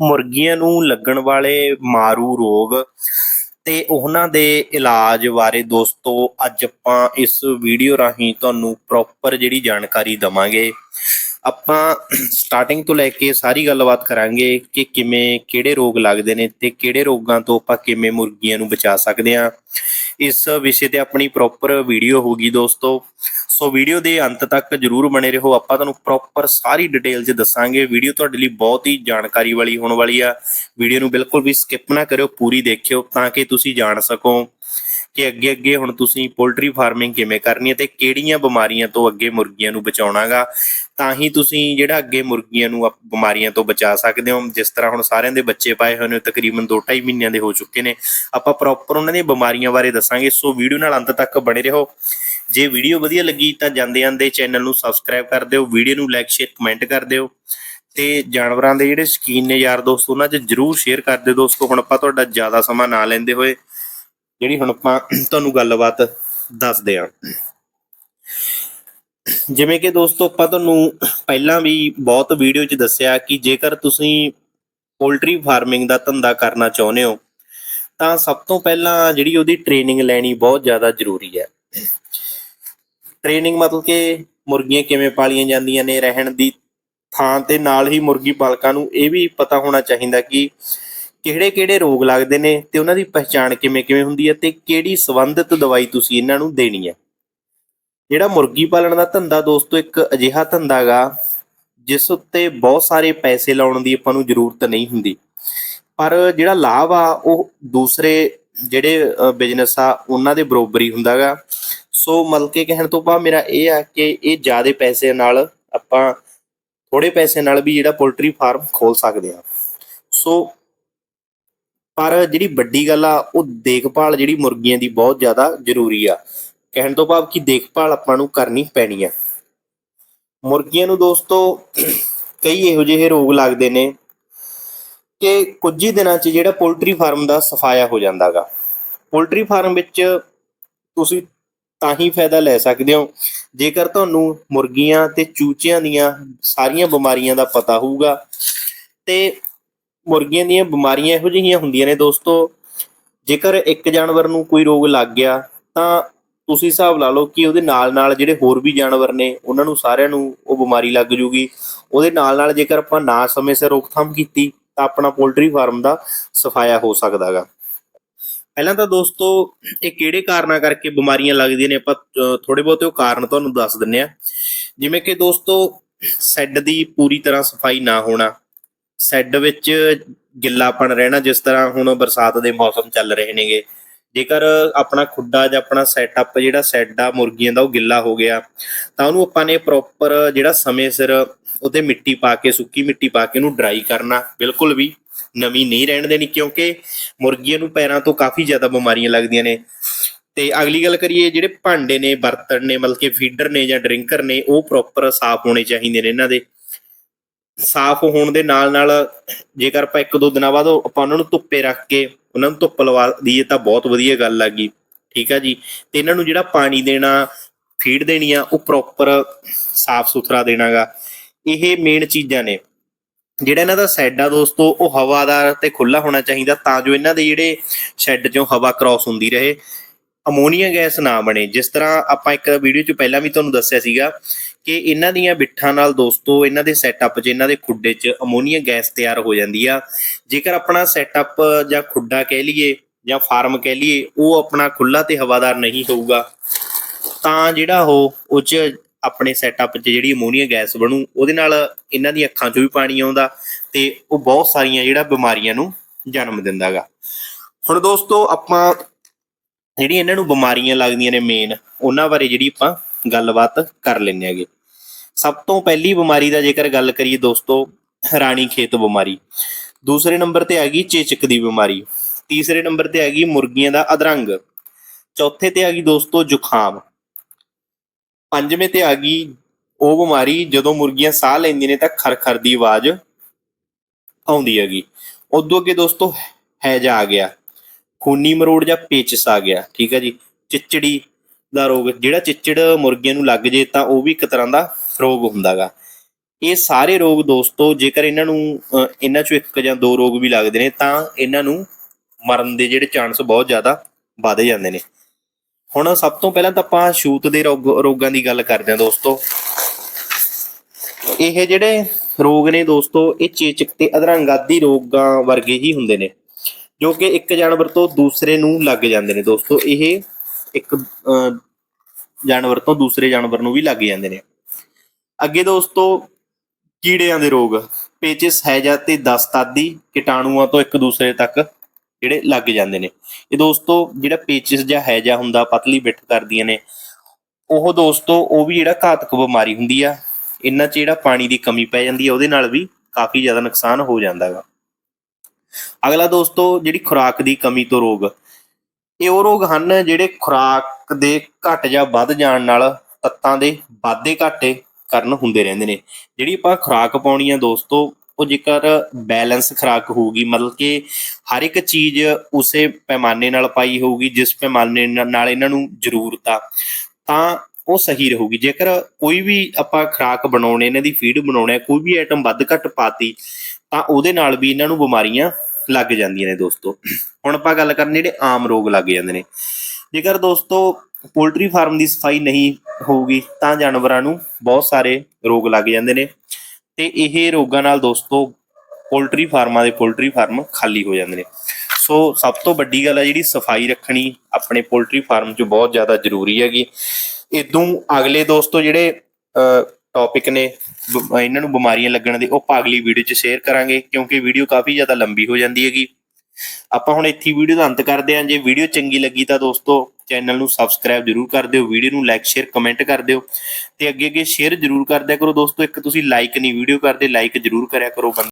ਮੁਰਗੀਆਂ ਨੂੰ ਲੱਗਣ ਵਾਲੇ ਮਾਰੂ ਰੋਗ ਤੇ ਉਹਨਾਂ ਦੇ ਇਲਾਜ ਬਾਰੇ ਦੋਸਤੋ, ਅੱਜ ਆਪਾਂ ਇਸ ਵੀਡੀਓ ਰਾਹੀਂ ਤੁਹਾਨੂੰ ਪ੍ਰੋਪਰ ਜਿਹੜੀ ਜਾਣਕਾਰੀ ਦਵਾਂਗੇ। ਆਪਾਂ ਸਟਾਰਟਿੰਗ ਤੋਂ ਲੈ ਕੇ ਸਾਰੀ ਗੱਲਬਾਤ ਕਰਾਂਗੇ ਕਿ ਕਿਵੇਂ, ਕਿਹੜੇ ਰੋਗ ਲੱਗਦੇ ਨੇ ਤੇ ਕਿਹੜੇ ਰੋਗਾਂ ਤੋਂ ਆਪਾਂ ਕਿਵੇਂ ਮੁਰਗੀਆਂ ਨੂੰ ਬਚਾ ਸਕਦੇ ਹਾਂ। ਇਸ ਵਿਸ਼ੇ ਤੇ ਆਪਣੀ ਪ੍ਰੋਪਰ ਵੀਡੀਓ ਹੋਊਗੀ ਦੋਸਤੋ। ਸੋ ਵੀਡੀਓ ਦੇ ਅੰਤ ਤੱਕ ਜਰੂਰ ਬਣੇ ਰਹੋ। ਆਪਾਂ ਤੁਹਾਨੂੰ ਪ੍ਰੋਪਰ ਸਾਰੀ ਡਿਟੇਲ 'ਚ ਦੱਸਾਂਗੇ। ਵੀਡੀਓ ਤੁਹਾਡੇ ਲਈ ਬਹੁਤ ਹੀ ਜਾਣਕਾਰੀ ਵਾਲੀ ਹੋਣ ਵਾਲੀ ਆ। ਵੀਡੀਓ ਨੂੰ ਬਿਲਕੁਲ ਵੀ ਸਕਿਪ ਨਾ ਕਰਿਓ, ਪੂਰੀ ਦੇਖਿਓ ਤਾਂ ਕਿ ਤੁਸੀਂ ਜਾਣ ਸਕੋ ਕਿ ਅੱਗੇ ਅੱਗੇ ਹੁਣ ਤੁਸੀਂ ਪੋਲਟਰੀ ਫਾਰਮਿੰਗ ਕਿਵੇਂ ਕਰਨੀ ਹੈ ਤੇ ਕਿਹੜੀਆਂ ਬਿਮਾਰੀਆਂ ਤੋਂ ਅੱਗੇ ਮੁਰਗੀਆਂ ਨੂੰ ਬਚਾਉਣਾਗਾ। ਤਾਂ ਹੀ ਤੁਸੀਂ ਜਿਹੜਾ ਅੱਗੇ ਮੁਰਗੀਆਂ ਨੂੰ ਬਿਮਾਰੀਆਂ ਤੋਂ ਬਚਾ ਸਕਦੇ ਹੋ। ਜਿਸ ਤਰ੍ਹਾਂ ਹੁਣ ਸਾਰਿਆਂ ਦੇ ਬੱਚੇ ਪਾਏ ਹੋਏ ਨੇ, ਤਕਰੀਬਨ 2.5 ਮਹੀਨਿਆਂ ਦੇ ਹੋ ਚੁੱਕੇ ਨੇ। ਆਪਾਂ ਪ੍ਰੋਪਰ ਉਹਨਾਂ ਦੀਆਂ ਬਿਮਾਰੀਆਂ ਬਾਰੇ ਦੱਸਾਂਗੇ। ਸੋ ਵੀਡੀਓ ਨਾਲ ਅੰਤ ਤੱਕ ਬਣੇ ਰਹੋ। ਜੇ ਵੀਡੀਓ ਵਧੀਆ ਲੱਗੀ ਤਾਂ ਜਾਂਦੇ ਜਾਂਦੇ ਚੈਨਲ ਨੂੰ ਸਬਸਕ੍ਰਾਈਬ ਕਰ ਦਿਓ, ਵੀਡੀਓ ਨੂੰ ਲਾਈਕ ਸ਼ੇਅਰ ਕਮੈਂਟ ਕਰ ਦਿਓ। ਤੇ ਜਾਨਵਰਾਂ ਦੇ ਜਿਹੜੇ ਸ਼ਕੀਨ ਨੇ ਯਾਰ ਦੋਸਤ, ਉਹਨਾਂ 'ਚ ਜਰੂਰ ਸ਼ੇਅਰ ਕਰ ਦਿਓ ਦੋਸਤੋ। ਹੁਣ ਆਪਾਂ ਤੁਹਾਡਾ ਜ਼ਿਆਦਾ ਸਮਾਂ ਨਾ ਲੈਂਦੇ ਹੋਏ, ਜਿਹੜੀ ਹੁਣ ਆਪਾਂ ਤੁਹਾਨੂੰ ਗੱਲਬਾਤ ਦੱਸਦੇ ਹਾਂ। ਜਿਵੇਂ ਕਿ ਦੋਸਤੋ, ਆਪਾਂ ਤੁਹਾਨੂੰ ਪਹਿਲਾਂ ਵੀ ਬਹੁਤ ਵੀਡੀਓ 'ਚ ਦੱਸਿਆ ਕਿ ਜੇਕਰ ਤੁਸੀਂ ਪੋਲਟਰੀ ਫਾਰਮਿੰਗ ਦਾ ਧੰਦਾ ਕਰਨਾ ਚਾਹੁੰਦੇ ਹੋ, ਤਾਂ ਸਭ ਤੋਂ ਪਹਿਲਾਂ ਜਿਹੜੀ ਉਹਦੀ ਟ੍ਰੇਨਿੰਗ ਲੈਣੀ ਬਹੁਤ ਜ਼ਿਆਦਾ ਜ਼ਰੂਰੀ ਹੈ। ਟ੍ਰੇਨਿੰਗ ਮਤਲਬ ਕਿ ਮੁਰਗੀਆਂ ਕਿਵੇਂ ਪਾਲੀਆਂ ਜਾਂਦੀਆਂ ਨੇ, ਰਹਿਣ ਦੀ ਥਾਂ ਤੇ ਨਾਲ ਹੀ ਮੁਰਗੀ ਪਾਲਕਾਂ ਨੂੰ ਇਹ ਵੀ ਪਤਾ ਹੋਣਾ ਚਾਹੀਦਾ ਕਿ ਕਿਹੜੇ ਕਿਹੜੇ ਰੋਗ ਲੱਗਦੇ ਨੇ ਤੇ ਉਹਨਾਂ ਦੀ ਪਛਾਣ ਕਿਵੇਂ ਕਿਵੇਂ ਹੁੰਦੀ ਹੈ ਤੇ ਕਿਹੜੀ ਸੰਬੰਧਿਤ ਦਵਾਈ ਤੁਸੀਂ ਇਹਨਾਂ ਨੂੰ ਦੇਣੀ ਹੈ। ਜਿਹੜਾ ਮੁਰਗੀ ਪਾਲਣ ਦਾ ਧੰਦਾ ਦੋਸਤੋ, ਇੱਕ ਅਜਿਹਾ ਧੰਦਾ ਗਾ, ਜਿਸ ਉੱਤੇ ਬਹੁਤ ਸਾਰੇ ਪੈਸੇ ਲਾਉਣ ਦੀ ਆਪਾਂ ਨੂੰ ਜ਼ਰੂਰਤ ਨਹੀਂ ਹੁੰਦੀ। ਪਰ ਜਿਹੜਾ ਲਾਭ ਆ, ਉਹ ਦੂਸਰੇ ਜਿਹੜੇ ਬਿਜ਼ਨਸ ਆ, ਉਹਨਾਂ ਦੇ ਬਰੋਬਰ ਹੀ ਹੁੰਦਾਗਾ ਸੋ ਮਤਲਬ ਕਿ ਕਹਿਣ ਤੋਂ ਬਾਅਦ ਮੇਰਾ ਇਹ ਆ ਕਿ ਇਹ ਜ਼ਿਆਦਾ ਪੈਸੇ ਨਾਲ ਆਪਾਂ ਥੋੜੇ ਪੈਸੇ ਨਾਲ ਵੀ ਜਿਹੜਾ ਪੋਲਟਰੀ ਫਾਰਮ ਖੋਲ ਸਕਦੇ ਆ ਸੋ ਪਰ ਜਿਹੜੀ ਵੱਡੀ ਗੱਲ ਆ, ਉਹ ਦੇਖਭਾਲ ਜਿਹੜੀ ਮੁਰਗੀਆਂ ਦੀ ਬਹੁਤ ਜ਼ਿਆਦਾ ਜ਼ਰੂਰੀ ਆ। ਕਹਿਣ ਤੋਂ ਭਾਵ ਕਿ ਦੇਖਭਾਲ ਆਪਾਂ ਨੂੰ ਕਰਨੀ ਪੈਣੀ ਆ। ਮੁਰਗੀਆਂ ਨੂੰ ਦੋਸਤੋ, ਕਈ ਇਹੋ ਜਿਹੇ ਰੋਗ ਲੱਗਦੇ ਨੇ ਕਿ ਕੁਝ ਹੀ ਦਿਨਾਂ 'ਚ ਜਿਹੜਾ ਪੋਲਟਰੀ ਫਾਰਮ ਦਾ ਸਫਾਇਆ ਹੋ ਜਾਂਦਾਗਾ। ਪੋਲਟਰੀ ਫਾਰਮ ਵਿੱਚ ਤੁਸੀਂ ਤਾਂ ਹੀ ਫਾਇਦਾ ਲੈ ਸਕਦੇ ਹੋ। ਜੇਕਰ ਤੁਹਾਨੂੰ ਮੁਰਗੀਆਂ ਤੇ ਚੂਚਿਆਂ ਦੀਆਂ ਸਾਰੀਆਂ ਬਿਮਾਰੀਆਂ ਦਾ ਪਤਾ ਹੋਊਗਾ, ਤੇ ਮੁਰਗੀਆਂ ਦੀਆਂ ਬਿਮਾਰੀਆਂ ਇਹੋ ਜਿਹੀਆਂ ਹੁੰਦੀਆਂ ਨੇ ਦੋਸਤੋ, ਜੇਕਰ ਇੱਕ ਜਾਨਵਰ ਨੂੰ ਕੋਈ ਰੋਗ ਲੱਗ ਗਿਆ, ਤਾਂ ਤੁਸੀਂ ਹਿਸਾਬ ਲਾ ਲਓ ਕਿ ਉਹਦੇ ਨਾਲ ਨਾਲ ਜਿਹੜੇ ਹੋਰ ਵੀ ਜਾਨਵਰ ਨੇ, ਉਹਨਾਂ ਨੂੰ ਸਾਰਿਆਂ ਨੂੰ ਉਹ ਬਿਮਾਰੀ ਲੱਗ ਜੂਗੀ। ਉਹਦੇ ਨਾਲ ਨਾਲ ਜੇਕਰ ਆਪਾਂ ਨਾ ਸਮੇਂ ਸਿਰ ਰੋਕਥਾਮ ਕੀਤੀ, ਤਾਂ ਆਪਣਾ ਪੋਲਟਰੀ ਫਾਰਮ ਦਾ ਸਫਾਇਆ ਹੋ ਸਕਦਾਗਾ। ਪਹਿਲਾਂ ਤਾਂ ਦੋਸਤੋ, ਇਹ ਕਿਹੜੇ ਕਾਰਨਾਂ ਕਰਕੇ ਬਿਮਾਰੀਆਂ ਲੱਗਦੀਆਂ ਨੇ, ਆਪਾਂ ਥੋੜੇ ਬਹੁਤੇ ਉਹ ਕਾਰਨ ਤੁਹਾਨੂੰ ਦੱਸ ਦਿੰਨੇ ਆ ਜਿਵੇਂ ਕਿ ਦੋਸਤੋ, ਸੈੱਡ ਦੀ ਪੂਰੀ ਤਰ੍ਹਾਂ ਸਫ਼ਾਈ ਨਾ ਹੋਣਾ, ਸੈੱਡ ਵਿੱਚ ਗਿੱਲਾਪਣ ਰਹਿਣਾ, ਜਿਸ ਤਰ੍ਹਾਂ ਹੁਣ ਬਰਸਾਤ ਦੇ ਮੌਸਮ ਚੱਲ ਰਹੇ ਨੇਗੇ। ਜੇਕਰ ਆਪਣਾ ਖੁੱਡਾ ਜਾਂ ਆਪਣਾ ਸੈਟਅਪ ਜਿਹੜਾ ਸੈੱਡ ਆ, ਮੁਰਗੀਆਂ ਦਾ ਉਹ ਗਿੱਲਾ ਹੋ ਗਿਆ, ਤਾਂ ਉਹਨੂੰ ਆਪਾਂ ਨੇ ਪ੍ਰੋਪਰ ਜਿਹੜਾ ਸਮੇਂ ਸਿਰ ਉਹਤੇ ਮਿੱਟੀ ਪਾ ਕੇ, ਸੁੱਕੀ ਮਿੱਟੀ ਪਾ ਕੇ ਉਹਨੂੰ ਡਰਾਈ ਕਰਨਾ, ਬਿਲਕੁਲ ਵੀ। ਨਵੀਂ ਨਹੀਂ ਰਹਿਣ ਦੇਣੀ ਕਿਉਂਕਿ ਮੁਰਗੀਆਂ ਨੂੰ ਪੈਰਾਂ ਤੋਂ ਕਾਫੀ ਜ਼ਿਆਦਾ ਬਿਮਾਰੀਆਂ ਲੱਗਦੀਆਂ ਨੇ। ਤੇ ਅਗਲੀ ਗੱਲ ਕਰੀਏ, ਜਿਹੜੇ ਭਾਂਡੇ ਨੇ, ਬਰਤਨ ਨੇ, ਮਤਲਬ ਕਿ ਫੀਡਰ ਨੇ ਜਾਂ ਡਰਿੰਕਰ ਨੇ, ਉਹ ਪ੍ਰੋਪਰ ਸਾਫ਼ ਹੋਣੇ ਚਾਹੀਦੇ ਨੇ ਇਹਨਾਂ ਦੇ। ਸਾਫ਼ ਹੋਣ ਦੇ ਨਾਲ ਨਾਲ ਜੇਕਰ ਆਪਾਂ ਇੱਕ ਦੋ ਦਿਨਾਂ ਬਾਅਦ ਆਪਾਂ ਉਹਨਾਂ ਨੂੰ ਧੁੱਪੇ ਰੱਖ ਕੇ ਉਹਨਾਂ ਨੂੰ ਧੁੱਪ ਲਵਾ ਦਈਏ ਤਾਂ ਬਹੁਤ ਵਧੀਆ ਗੱਲ ਆ ਗਈ। ਠੀਕ ਆ ਜੀ? ਤੇ ਇਹਨਾਂ ਨੂੰ ਜਿਹੜਾ ਪਾਣੀ ਦੇਣਾ, ਫੀਡ ਦੇਣੀ ਆ, ਉਹ ਪ੍ਰੋਪਰ ਸਾਫ਼ ਸੁਥਰਾ ਦੇਣਾਗਾ। ਇਹ ਮੇਨ ਚੀਜ਼ਾਂ ਨੇ। ਜਿਹੜਾ ਇਹਨਾਂ ਦਾ ਸ਼ੈੱਡ ਆ ਦੋਸਤੋ, ਉਹ ਹਵਾਦਾਰ ਤੇ ਖੁੱਲਾ ਹੋਣਾ ਚਾਹੀਦਾ ਤਾਂ ਜੋ ਇਹਨਾਂ ਦੇ ਜਿਹੜੇ ਸ਼ੈੱਡ ਚੋਂ ਹਵਾ ਕ੍ਰਾਸ ਹੁੰਦੀ ਰਹੇ। ਅਮੋਨੀਆ ਗੈਸ ਨਾ ਬਣੇ। ਜਿਸ ਤਰ੍ਹਾਂ ਆਪਾਂ ਇੱਕ ਵੀਡੀਓ 'ਚ ਪਹਿਲਾਂ ਵੀ ਤੁਹਾਨੂੰ ਦੱਸਿਆ ਸੀਗਾ ਕਿ ਇਹਨਾਂ ਦੀਆਂ ਬਿੱਠਾਂ ਨਾਲ ਦੋਸਤੋ, ਇਹਨਾਂ ਦੇ ਸੈਟਅਪ 'ਚ, ਇਹਨਾਂ ਦੇ ਖੁੱਡੇ 'ਚ ਅਮੋਨੀਆ ਗੈਸ ਤਿਆਰ ਹੋ ਜਾਂਦੀ ਆ। ਜੇਕਰ ਆਪਣਾ ਸੈਟਅਪ ਜਾਂ ਖੁੱਡਾ ਕਹਿ ਲਈਏ ਜਾਂ ਫਾਰਮ ਕਹਿ ਲਈਏ, ਉਹ ਆਪਣਾ ਖੁੱਲਾ ਤੇ ਹਵਾਦਾਰ ਨਹੀਂ ਹੋਊਗਾ। ਤਾਂ ਜਿਹੜਾ ਉਹ ਉਹ 'ਚ ਆਪਣੇ ਸੈਟਅਪ 'ਚ ਜਿਹੜੀ ਅਮੋਨੀਆ ਗੈਸ ਬਣੂ, ਉਹਦੇ ਨਾਲ ਇਹਨਾਂ ਦੀ ਅੱਖਾਂ 'ਚੋਂ ਵੀ ਪਾਣੀ ਆਉਂਦਾ ਤੇ ਉਹ ਬਹੁਤ ਸਾਰੀਆਂ ਜਿਹੜਾ ਬਿਮਾਰੀਆਂ ਨੂੰ ਜਨਮ ਦਿੰਦਾਗਾ। ਹੁਣ ਦੋਸਤੋ, ਆਪਾਂ ਜਿਹੜੀ ਇਹਨਾਂ ਨੂੰ ਬਿਮਾਰੀਆਂ ਲੱਗਦੀਆਂ ਨੇ ਮੇਨ ਉਹਨਾਂ ਬਾਰੇ ਜਿਹੜੀ ਆਪਾਂ ਗੱਲਬਾਤ ਕਰ ਲੈਂਦੇ ਹੈਗੇ ਸਭ ਤੋਂ ਪਹਿਲੀ ਬਿਮਾਰੀ ਦਾ ਜੇਕਰ ਗੱਲ ਕਰੀਏ ਦੋਸਤੋ, ਰਾਣੀ ਖੇਤ ਬਿਮਾਰੀ। ਦੂਸਰੇ ਨੰਬਰ ਤੇ ਆ ਗਈ ਚੇਚਕ ਦੀ ਬਿਮਾਰੀ। ਤੀਸਰੇ ਨੰਬਰ ਤੇ ਆ ਗਈ ਮੁਰਗੀਆਂ ਦਾ ਅਧਰੰਗ। ਚੌਥੇ ਤੇ ਆ ਗਈ ਦੋਸਤੋ, ਜ਼ੁਕਾਮ। ਪੰਜਵੇਂ ਤੇ ਆ ਗਈ ਉਹ ਬਿਮਾਰੀ, ਜਦੋਂ ਮੁਰਗੀਆਂ ਸਾਹ ਲੈਂਦੀਆਂ ਨੇ ਤਾਂ ਖਰਖਰ ਦੀ ਆਵਾਜ਼ ਆਉਂਦੀ ਹੈਗੀ। ਉਦੋਂ ਅੱਗੇ ਦੋਸਤੋ ਹੈਜਾ ਆ ਗਿਆ। ਖੂਨੀ ਮਰੋੜ ਜਾਂ ਪੇਚਸ ਆ ਗਿਆ, ਠੀਕ ਹੈ ਜੀ। ਚਿਚੜੀ ਦਾ ਰੋਗ, ਜਿਹੜਾ ਚਿਚੜ ਮੁਰਗੀਆਂ ਨੂੰ ਲੱਗ ਜੇ ਤਾਂ ਉਹ ਵੀ ਇੱਕ ਤਰ੍ਹਾਂ ਦਾ ਰੋਗ ਹੁੰਦਾਗਾ ਇਹ ਸਾਰੇ ਰੋਗ ਦੋਸਤੋ, ਜੇਕਰ ਇਹਨਾਂ ਨੂੰ ਇਹਨਾਂ ਚੋਂ ਇੱਕ ਜਾਂ ਦੋ ਰੋਗ ਵੀ ਲੱਗਦੇ ਨੇ, ਤਾਂ ਇਹਨਾਂ ਨੂੰ ਮਰਨ ਦੇ ਜਿਹੜੇ ਚਾਂਸ ਬਹੁਤ ਜ਼ਿਆਦਾ ਵੱਧ ਜਾਂਦੇ ਨੇ। ਹੁਣ ਸਭ ਤੋਂ ਪਹਿਲਾਂ ਤਾਂ ਆਪਾਂ ਛੂਤ ਦੇ ਰੋਗ ਰੋਗਾਂ ਦੀ ਗੱਲ ਕਰਦੇ ਹਾਂ ਦੋਸਤੋ। ਇਹ ਜਿਹੜੇ ਰੋਗ ਨੇ ਦੋਸਤੋ ਇਹ ਚੇਚਕ ਤੇ ਅਧਰੰਗ ਆਦਿ ਰੋਗਾਂ ਵਰਗੇ ਹੀ ਹੁੰਦੇ ਨੇ ਜੋ ਕਿ ਇੱਕ ਜਾਨਵਰ ਤੋਂ ਦੂਸਰੇ ਨੂੰ ਲੱਗ ਜਾਂਦੇ ਨੇ ਦੋਸਤੋ। ਇਹ ਇੱਕ ਅਹ, ਜਾਨਵਰ ਤੋਂ ਦੂਸਰੇ ਜਾਨਵਰ ਨੂੰ ਵੀ ਲੱਗ ਜਾਂਦੇ ਨੇ। ਅੱਗੇ ਦੋਸਤੋ ਕੀੜਿਆਂ ਦੇ ਰੋਗ ਪੇਚਿਸ ਹੈਜਾ ਤੇ ਦਸਤ ਆਦਿ ਕੀਟਾਣੂਆਂ ਤੋਂ ਇੱਕ ਦੂਸਰੇ ਤੱਕ ਜਿਹੜੇ ਲੱਗ ਜਾਂਦੇ ਨੇ। ਇਹ ਦੋਸਤੋ, ਜਿਹੜਾ ਪੇਚਿਸ ਜਾਂ ਹੈਜਾ ਹੁੰਦਾ, ਪਤਲੀ ਬਿੱਠ ਕਰਦੀਆਂ ਨੇ, ਉਹ ਦੋਸਤੋ, ਉਹ ਵੀ ਜਿਹੜਾ ਘਾਤਕ ਬਿਮਾਰੀ ਹੁੰਦੀ ਆ, ਇਹਨਾਂ 'ਚ ਜਿਹੜਾ ਪਾਣੀ ਦੀ ਕਮੀ ਪੈ ਜਾਂਦੀ ਹੈ ਉਹਦੇ ਨਾਲ ਵੀ ਕਾਫੀ ਜ਼ਿਆਦਾ ਨੁਕਸਾਨ ਹੋ ਜਾਂਦਾ ਹੈਗਾ ਅਗਲਾ ਦੋਸਤੋ, ਜਿਹੜੀ ਖੁਰਾਕ ਦੀ ਕਮੀ ਤੋਂ ਰੋਗ, ਇਹ ਉਹ ਰੋਗ ਹਨ ਜਿਹੜੇ ਖੁਰਾਕ ਦੇ ਘਟ ਜਾਂ ਵੱਧ ਜਾਣ ਨਾਲ ਤੱਤਾਂ ਦੇ ਵਾਧੇ ਘਾਟੇ ਕਰਨ ਹੁੰਦੇ ਰਹਿੰਦੇ ਨੇ। ਜਿਹੜੀ ਆਪਾਂ ਖੁਰਾਕ ਪਾਉਣੀ ਆ ਦੋਸਤੋ ਉਹ ਜੇਕਰ ਬੈਲੈਂਸ ਖੁਰਾਕ ਹੋਊਗੀ, ਮਤਲਬ ਕਿ ਹਰ ਇੱਕ ਚੀਜ਼ ਉਸੇ ਪੈਮਾਨੇ ਨਾਲ ਪਾਈ ਹੋਊਗੀ, ਜਿਸ ਪੈਮਾਨੇ ਨਾਲ ਇਹਨਾਂ ਨੂੰ ਜ਼ਰੂਰਤ ਆ, ਤਾਂ ਉਹ ਸਹੀ ਰਹੂਗੀ। ਜੇਕਰ ਕੋਈ ਵੀ ਆਪਾਂ ਖੁਰਾਕ ਬਣਾਉਣੇ, ਇਹਨਾਂ ਦੀ ਫੀਡ ਬਣਾਉਣੇ, ਕੋਈ ਵੀ ਆਈਟਮ ਵੱਧ ਘੱਟ ਪਾਤੀ, ਤਾਂ ਉਹਦੇ ਨਾਲ ਵੀ ਇਹਨਾਂ ਨੂੰ ਬਿਮਾਰੀਆਂ ਲੱਗ ਜਾਂਦੀਆਂ ਨੇ ਦੋਸਤੋ। ਹੁਣ ਆਪਾਂ ਗੱਲ ਕਰਨੀ ਜਿਹੜੇ ਆਮ ਰੋਗ ਲੱਗ ਜਾਂਦੇ ਨੇ। ਜੇਕਰ ਦੋਸਤੋ ਪੋਲਟਰੀ ਫਾਰਮ ਦੀ ਸਫ਼ਾਈ ਨਹੀਂ ਹੋਊਗੀ, ਤਾਂ ਜਾਨਵਰਾਂ ਨੂੰ ਬਹੁਤ ਸਾਰੇ ਰੋਗ ਲੱਗ ਜਾਂਦੇ ਨੇ। ਤੇ ਇਹ ਰੋਗਾਂ ਨਾਲ ਦੋਸਤੋ ਪੋਲਟਰੀ ਫਾਰਮਾਂ ਦੇ ਪੋਲਟਰੀ ਫਾਰਮ ਖਾਲੀ ਹੋ ਜਾਂਦੇ ਨੇ। ਸੋ ਸਭ ਤੋਂ ਵੱਡੀ ਗੱਲ ਹੈ ਜਿਹੜੀ ਸਫ਼ਾਈ ਰੱਖਣੀ ਆਪਣੇ ਪੋਲਟਰੀ ਫਾਰਮ 'ਚ ਬਹੁਤ ਜ਼ਿਆਦਾ ਜ਼ਰੂਰੀ ਹੈਗੀ। ਇਦੋਂ ਅਗਲੇ ਦੋਸਤੋ ਜਿਹੜੇ ਟੌਪਿਕ ਨੇ, ਬ- ਇਹਨਾਂ ਨੂੰ ਬਿਮਾਰੀਆਂ ਲੱਗਣ ਦੇ, ਉਹ ਆਪਾਂ ਅਗਲੀ ਵੀਡੀਓ 'ਚ ਸ਼ੇਅਰ ਕਰਾਂਗੇ ਕਿਉਂਕਿ ਵੀਡੀਓ ਕਾਫੀ ਜ਼ਿਆਦਾ ਲੰਬੀ ਹੋ ਜਾਂਦੀ ਹੈਗੀ। ਆਪਾਂ ਹੁਣ ਇੱਥੇ ਵੀਡੀਓ ਦਾ ਅੰਤ ਕਰਦੇ ਹਾਂ। ਜੇ ਵੀਡੀਓ ਚੰਗੀ ਲੱਗੀ ਤਾਂ ਦੋਸਤੋ ਚੈਨਲ ਨੂੰ ਸਬਸਕ੍ਰਾਈਬ ਜਰੂਰ ਕਰ ਦਿਓ, ਵੀਡੀਓ ਨੂੰ ਲਾਈਕ ਸ਼ੇਅਰ ਕਮੈਂਟ ਕਰ ਦਿਓ ਤੇ ਅੱਗੇ ਅੱਗੇ ਸ਼ੇਅਰ ਜਰੂਰ ਕਰਦਿਆ ਕਰੋ। ਦੋਸਤੋ ਇੱਕ ਤੁਸੀਂ ਲਾਈਕ ਨਹੀਂ, ਵੀਡੀਓ ਕਰਦੇ ਲਾਈਕ ਜਰੂਰ ਕਰਿਆ ਕਰੋ। ਬੰਦੇ